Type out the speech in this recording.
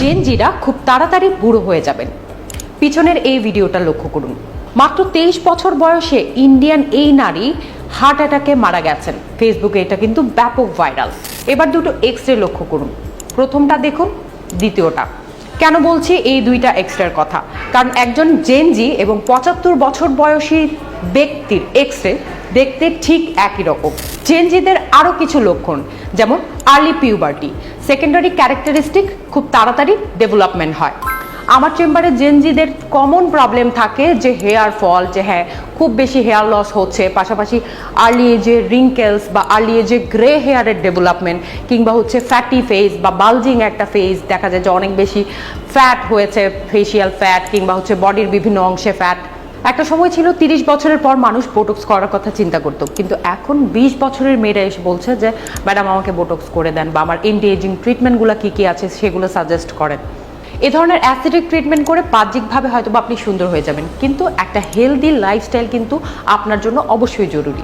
জেনজিরা খুব তাড়াতাড়ি বুড়ো হয়ে যাবেন। পিছনের এই ভিডিওটা লক্ষ্য করুন। মাত্র তেইশ বছর বয়সে ইন্ডিয়ান এই নারী হার্ট অ্যাটাকে মারা গেছেন। ফেসবুকে এটা কিন্তু ব্যাপক ভাইরাল। এবার দুটো এক্স রে লক্ষ্য করুন। প্রথমটা দেখুন, দ্বিতীয়টা। কেন বলছি এই দুইটা এক্সরের কথা? কারণ একজন জেনজি এবং পঁচাত্তর বছর বয়সী ব্যক্তির এক্স রে দেখতে ঠিক একই রকম। জেনজিদের আরও কিছু লক্ষণ। যেমন আর্লি পিউবার্টি সেকেন্ডারি ক্যারেক্টারিস্টিক খুব তাড়াতাড়ি ডেভেলপমেন্ট হয়। আমার চেম্বারে জেনজিদের কমন প্রবলেম থাকে যে হেয়ার ফল যে হ্যাঁ খুব বেশি হেয়ার লস হচ্ছে, পাশাপাশি আর্লি এজে রিঙ্কেলস বা আর্লি এজে গ্রে হেয়ারের ডেভেলপমেন্ট কিংবা হচ্ছে ফ্যাটি ফেস বা বালজিং একটা ফেস দেখা যায় যে অনেক বেশি ফ্যাট হয়েছে ফেসিয়াল ফ্যাট কিংবা হচ্ছে বডির বিভিন্ন অংশে ফ্যাট একটা সময় ছিল তিরিশ বছরের পর মানুষ বোটক্স করার কথা চিন্তা করতো। কিন্তু এখন বিশ বছরের মেয়েরা এসে বলছে যে, ম্যাডাম, আমাকে বোটক্স করে দেন বা আমার এন্টি এজিং ট্রিটমেন্টগুলো কী কী আছে সেগুলো সাজেস্ট করেন। এ ধরনের অ্যাসিডিক ট্রিটমেন্ট করে বাহ্যিকভাবে হয়তো বা আপনি সুন্দর হয়ে যাবেন। কিন্তু একটা হেলদি লাইফস্টাইল কিন্তু আপনার জন্য অবশ্যই জরুরি।